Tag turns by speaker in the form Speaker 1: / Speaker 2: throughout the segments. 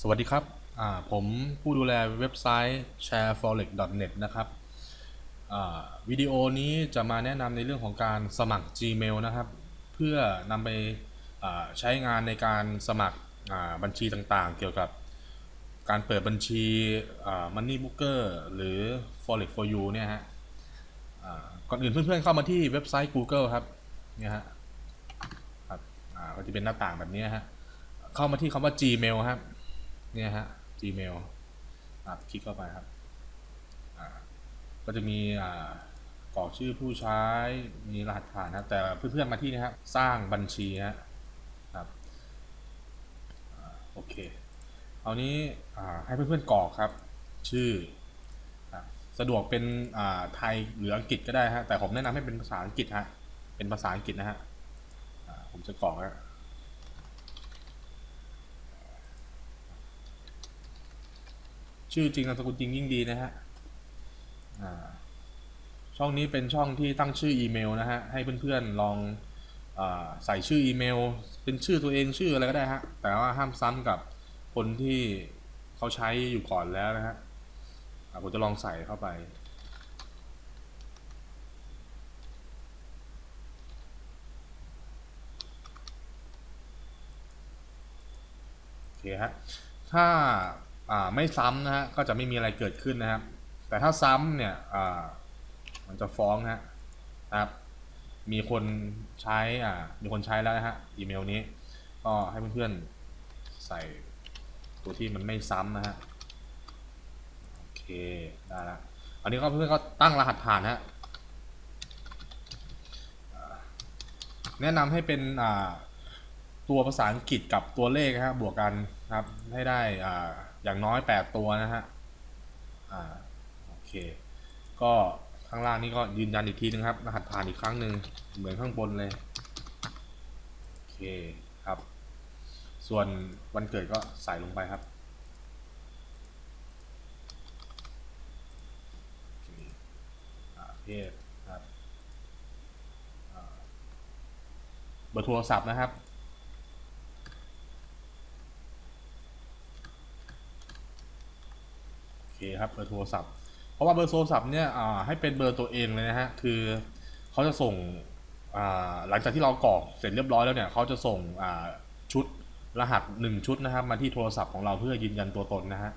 Speaker 1: สวัสดีครับผมผู้ดูแลเว็บไซต์ shareforex.net นะครับวิดีโอนี้จะมาแนะนำในเรื่องของการสมัคร Gmail นะครับ เพื่อนำไปใช้งานในการสมัครบัญชีต่างๆ เกี่ยวกับการเปิดบัญชี Money Booker หรือ Forex for you เนี่ยฮะก่อนอื่นเพื่อนๆเข้ามาที่เว็บไซต์ Google ครับเนี่ยฮะครับก็จะเป็นหน้าต่างแบบนี้ฮะเข้ามาที่คำว่า Gmail ครับ เนี่ยฮะ Gmail อะคลิกเข้าไปครับอ่าก็จะมีอ่ากรอกชื่อผู้ใช้มีรหัสผ่านนะแต่เพื่อนๆมาที่นี่ครับสร้างบัญชีฮะครับอโอเคเอานี้อ่าให้เพื่อนๆกรอกครับ ชื่อสะดวกเป็นอ่าไทยหรืออังกฤษก็ได้ฮะแต่ผมแนะนำให้เป็นภาษาอังกฤษฮะเป็นภาษาอังกฤษนะฮะผมจะกรอกฮะ ชื่อจริงนามสกุลจริงยิ่งดีนะฮะช่องนี้เป็นช่องที่ตั้งชื่ออีเมลนะฮะ ให้เพื่อนๆลองอใส่ชื่ออีเมล เป็นชื่อตัวเองชื่ออะไรก็ได้ฮะ แต่ว่าห้ามซ้ำกับคนที่เขาใช้อยู่ก่อนแล้วนะฮะผมจะลองใส่เข้าไปโอเคฮะถ้า ไม่ซ้ำนะฮะก็จะไม่มีอะไรเกิดขึ้นนะครับ แต่ถ้าซ้ำเนี่ยมันจะฟ้องนะครับ มีคนใช้อ่ามีคนใช้แล้วนะฮะอีเมลนี้ก็ให้เพื่อนๆใส่ตัวที่มันไม่ซ้ำนะฮะโอเคได้แล้วอันนี้ก็เพื่อนๆก็ตั้งรหัสผ่านฮะแนะนำให้เป็นอ่า ตัวภาษาอังกฤษกับตัวเลขนะฮะบวกกันครับให้ได้อ่าอย่างน้อย 8 ตัวนะฮะอ่าโอเค ก็ข้างล่างนี้ก็ยืนยันอีกทีนึงครับรหัสผ่านอีกครั้งหนึ่งเหมือนข้างบนเลยโอเคครับ ส่วนวันเกิดก็ใส่ลงไปครับเพศครับเบอร์โทรศัพท์นะครับ โอเคครับเบอร์โทรศัพท์ เพราะว่าเบอร์โทรศัพท์เนี่ยให้เป็นเบอร์ตัวเองเลยนะฮะคือเขาจะส่งหลังจากที่เรากรอกเสร็จเรียบร้อยแล้วเนี่ยเขาจะส่งชุดรหัสหนึ่งชุดนะครับ มาที่โทรศัพท์ของเราเพื่อยืนยันตัวตนนะฮะ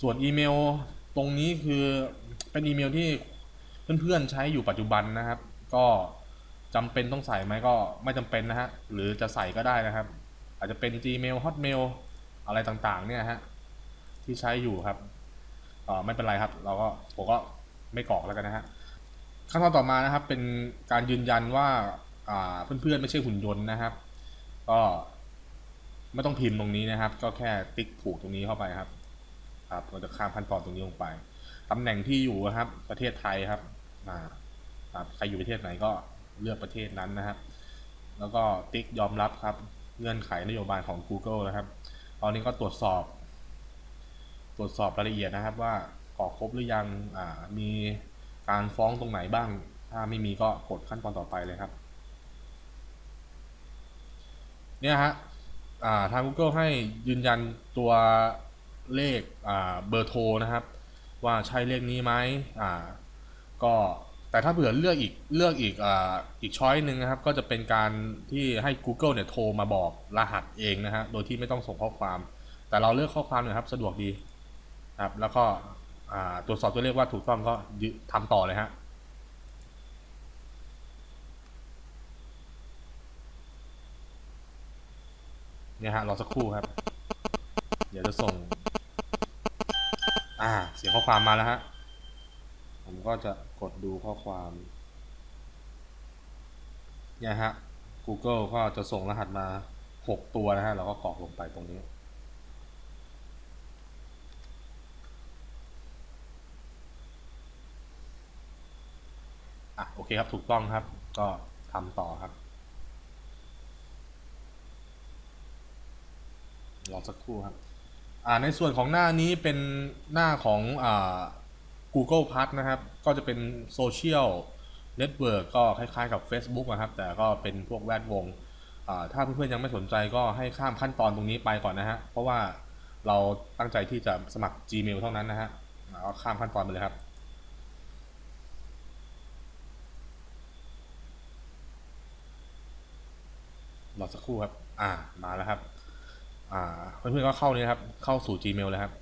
Speaker 1: ส่วนอีเมลตรงนี้คือเป็นอีเมลที่เพื่อนๆใช้อยู่ปัจจุบันนะครับ ก็จำเป็นต้องใส่ไหมก็ไม่จำเป็นนะฮะหรือจะใส่ก็ได้นะครับ อาจจะเป็น Gmail Hotmail อะไรต่างๆเนี่ยฮะ ที่ใช้อยู่ครับเอ่อไม่เป็นไรครับ เราก็ผมก็ไม่กรอกแล้วกันนะฮะขั้นตอนต่อมานะครับ เป็นการยืนยันว่าอ่าเพื่อนๆไม่ใช่หุ่นยนต์นะครับ ก็ไม่ต้องพิมพ์ตรงนี้นะครับ ก็แค่ติ๊กถูกตรงนี้เข้าไปครับ ครับเราจะข้ามขั้นตอนตรงนี้ลงไปตำแหน่งที่อยู่นะครับ ประเทศไทยครับอ่าใครอยู่ประเทศไหนก็เลือกประเทศนั้นนะครับ แล้วก็ติ๊กยอมรับครับ เงื่อนไขนโยบายของ Google นะครับ ตอนนี้ก็ตรวจสอบ ตรวจสอบรายละเอียดนะครับ ว่ากรอครบหรือยังมีการฟ้องตรงไหนบ้าง ถ้าไม่มีก็กดขั้นตอนต่อไปเลยครับ เนี่ยฮะาทาง Google ให้ยืนยันตัวเลขเบอร์โทรนะครับ ว่าใช่เลขนี้ไหมก็แต่ถ้าเผื่อเลือกอีกเลือกอีกออีกช้อยหนึ่งนะครับ ก็จะเป็นการที่ให้ Google เนี่ยโทรมาบอกรหัสเองนะฮะโดยที่ไม่ต้องส่งข้อความ แต่เราเลือกข้อความน่อยครับ สะดวกดี ครับ แล้วก็ตรวจสอบตัวเลขว่าถูกต้องก็ยึทำต่อเลยฮะเนี่ยฮะรอสักครู่ครับ เดี๋ยวจะส่ง อ่า เสียงข้อความมาแล้วฮะ ผมก็จะกดดูข้อความ เนี่ยฮะ Google ก็จะส่งรหัสมา 6 ตัวนะฮะ เราก็กรอกลงไปตรงนี้ อะโอเคครับถูกต้องครับ ก็ทำต่อครับ รอสักครู่ครับอ่าในส่วนของหน้านี้เป็นหน้าของอ่า Google Plus นะครับ ก็จะเป็นโซเชียลเน็ตเวิร์กก็คล้ายๆกับ Facebook นะครับ แต่ก็เป็นพวกแวดวงอ่าถ้าเพื่อนๆยังไม่สนใจก็ให้ข้ามขั้นตอนตรงนี้ไปก่อนนะฮะ เพราะว่าเราตั้งใจที่จะสมัคร Gmail เท่านั้นนะฮะอ่าก็ข้ามขั้นตอนไปเลยครับ รอสักครู่ครับ อ่า มาแล้วครับ อ่า เพื่อนๆก็เข้านี่ครับ เข้าสู่ Gmail เลยครับ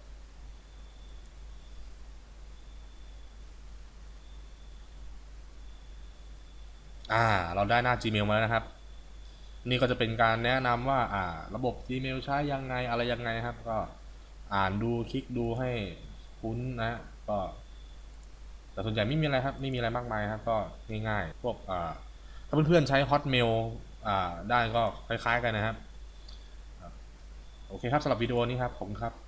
Speaker 1: อ่า เราได้หน้า Gmail มาแล้วนะครับ นี่ก็จะเป็นการแนะนำว่า อ่า ระบบ Gmail ใช้ยังไงอะไรยังไงครับ ก็อ่านดูคลิกดูให้คุ้นนะ ก็แต่ส่วนใหญ่ไม่มีอะไรครับ ไม่มีอะไรมากมายครับ ก็ง่ายๆ พวก อ่า ถ้าเพื่อนๆใช้ Hotmail ได้ก็คล้าย ๆ กันนะครับ โอเคครับสำหรับวิดีโอนี้ครับผมครับ